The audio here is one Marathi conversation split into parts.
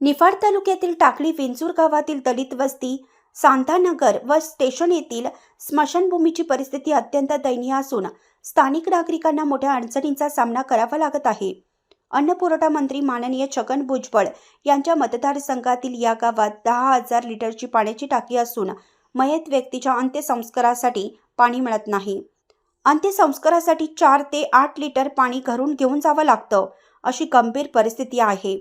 निफाड तालुक्यातील टाकळी विंचूर गावातील दलित वस्ती सांतानगर व स्टेशन येथील स्मशानभूमीची परिस्थिती अत्यंत दयनीय असून स्थानिक नागरिकांना मोठ्या अडचणींचा सामना करावा लागत आहे. अन्न पुरवठा मंत्री माननीय छगन भुजबळ यांच्या मतदारसंघातील या गावात दहा हजार लिटरची पाण्याची टाकी असून मयत व्यक्तीच्या अंत्यसंस्कारासाठी पाणी मिळत नाही. अंत्यसंस्कारासाठी चार ते आठ लिटर पाणी घरून घेऊन जावं लागतं अशी गंभीर परिस्थिती आहे.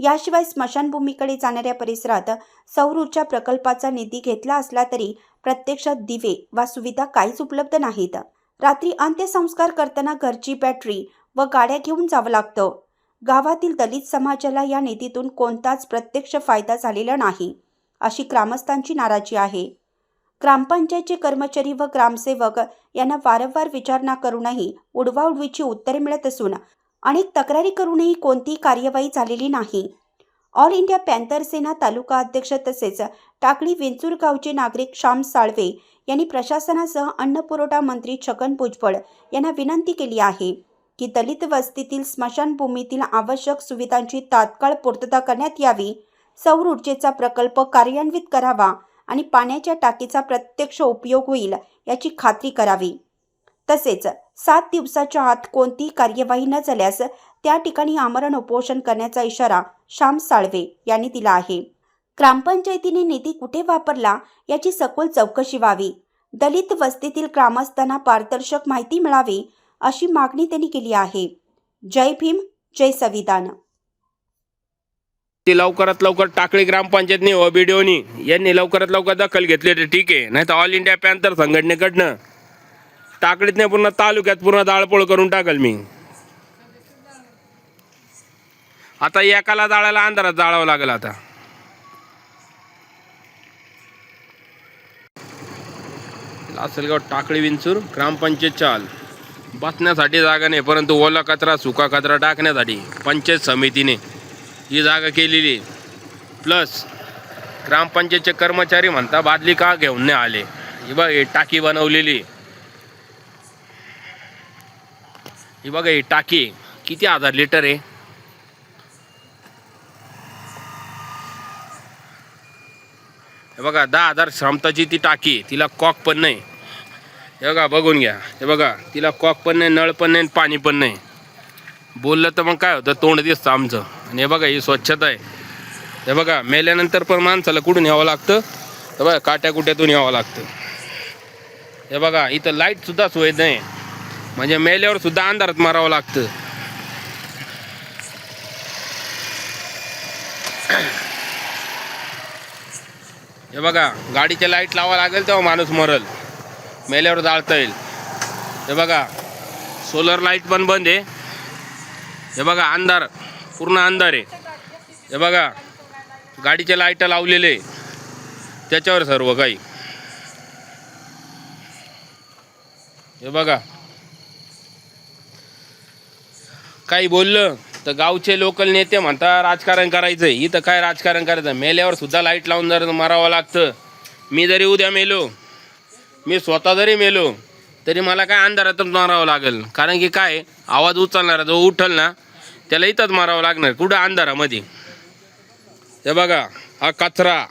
याशिवाय स्मशानभूमीकडे जाणाऱ्या परिसरात सौर ऊर्जा प्रकल्पाचा निधी घेतला असला तरी प्रत्यक्षात दिवे वा सुविधा काहीच उपलब्ध नाहीत. रात्री अंत्यसंस्कार करताना घरची बॅटरी व गाड्या घेऊन जावं लागतं. गावातील दलित समाजाला या निधीतून कोणताच प्रत्यक्ष फायदा झालेला नाही अशी ग्रामस्थांची नाराजी आहे. ग्रामपंचायतचे कर्मचारी व ग्रामसेवक यांना वारंवार विचारणा करूनही उडवाउडवीची उत्तरे मिळत असून अनेक तक्रारी करूनही कोणतीही कार्यवाही झालेली नाही. All India Panther Sena taluka अध्यक्ष तसेच टाकळी विंचूर गावचे नागरिक श्याम साळवे यांनी प्रशासनासह अन्न पुरवठा मंत्री छगन भुजबळ यांना विनंती केली आहे की दलित वस्तीतील स्मशानभूमीतील आवश्यक सुविधांची तात्काळ पूर्तता करण्यात यावी सौर ऊर्जेचा प्रकल्प कार्यान्वित करावा आणि पाण्याच्या टाकीचा प्रत्यक्ष उपयोग होईल याची खात्री करावी. तसेच सात दिवसाच्या आत कोणतीही कार्यवाही न झाल्यास त्या ठिकाणी आमरण उपोषण करण्याचा इशारा श्याम साळवे यांनी दिला आहे. ग्रामपंचायतीने निधी कुठे वापरला याची सखोल चौकशी व्हावी. दलित वस्तीतील ग्रामस्थांना पारदर्शक माहिती मिळावी अशी मागणी त्यांनी केली आहे. जय भीम जय संविधान. ती लवकरात लवकर टाकळी ग्रामपंचायतनी ओबीडीओनी यांनी लवकरात लवकर दखल घेतली तर ठीक आहे. नाही तर ऑल इंडिया पॅन्थर संघटनेकडनं टाकडीत नाही पूर्ण तालुक्यात पूर्ण दाळपोळ करून टाकल मी. आता एकाला जाळायला अंधारात जाळावं लागेल आता. लासलगाव टाकळी विंचूर ग्रामपंचायत चाल. बसण्यासाठी जागा नाही परंतु ओला कचरा सुका कचरा टाकण्यासाठी पंचायत समितीने ही जागा केलेली. प्लस ग्रामपंचायतचे कर्मचारी म्हणता बादली का घेऊन नाही आले? ही बघ टाकी बनवलेली. ही बघा ही टाकी. किती हजार लिटर आहे? हे बघा दहा हजार क्षमताची ती टाकी तिला कॉक पण नाही. हे बघा बघून घ्या. हे बघा तिला कॉक पण नाही नळ पण नाही आणि पाणी पण नाही. बोललं तर मग काय होतं? तोंड दिसतं आमचं. आणि हे बघा ही स्वच्छता आहे. हे बघा मेल्यानंतर पण माणसाला कुठून यावं लागतं? हे बघा काट्या कुट्यातून यावं लागतं. हे बघा इथं लाईटसुद्धा सोय नाही. म्हणजे मेल्यावर सुद्धा अंधारात मारावं लागतं. हे बघा गाडीच्या लाइट लावा लागेल तेव्हा माणूस मरल. मेल्यावर जाळता येईल. हे बघा सोलर लाइट पण बंद आहे. हे बघा अंधार पूर्ण अंधार आहे. हे बघा गाडीचे लाइट लावलेले त्याच्यावर सर्व काही. हे बघा काही बोललं तर गावचे लोकल नेते म्हणता राजकारण करायचं आहे इथं काय राजकारण करायचं? मेल्यावर सुद्धा लाइट लावून जर मारावं लागतं. मी जरी उद्या मेलो मी स्वतः जरी मेलो तरी मला काय अंधारातच मारावं लागेल. कारण की काय? आवाज उचलणारा जो उठल ना त्याला इथंच मारावं लागणार. कुठं? अंधारामध्ये. हे बघा हा कचरा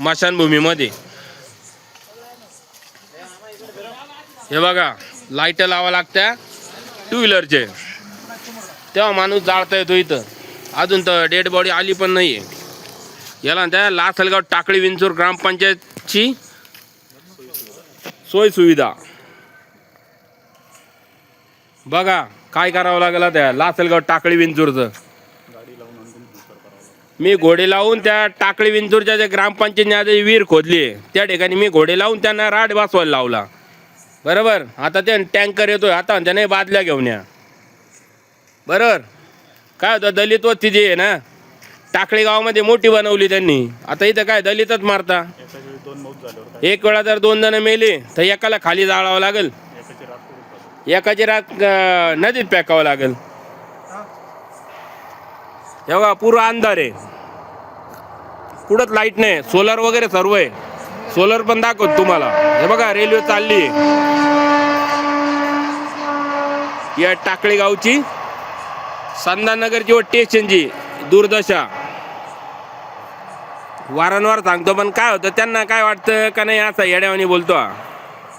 मशानभूमीमध्ये हे बघा लाइट लावा लागत्या टू व्हीलरचे तेव्हा माणूस जाळता येतो इथं. अजून तर डेड बॉडी आली पण नाही आहे याला त्या लासलगाव टाकळी विंचूर ग्रामपंचायतची सोय सुविधा बघा काय करावं लागेल त्या लासलगाव टाकळी विंचूरचं. मी घोडे लावून त्या टाकळी विंचूरच्या ज्या ग्रामपंचायतने विहीर खोदली आहे त्या ठिकाणी मी घोडे लावून त्यांना राड बसवायला लावला. बरोबर? आता ते टँकर येतोय. आता त्याने बादल्या घेऊन या. बरोबर काय होतं दलित वस्ती जी आहे ना? टाकळी गावामध्ये मोठी बनवली त्यांनी. आता इथं काय दलितच मारता? एक वेळा जर दोन जण मेले तर एकाला खाली जाळावं लागेल. एकाची रात नदीत फेकावं लागेल. हे बघा पूर्ण अंधार आहे. कुठंच लाइट नाही. सोलर वगैरे सर्व आहे. सोलर पण दाखवत तुम्हाला. हे बघा रेल्वे चालली आहे. या टाकळी गावची संधानगरची व टेशनची दुर्दशा. वारंवार सांगतो पण काय होतं त्यांना काय वाटतं का नाही असा येड्यावानी बोलतो हा.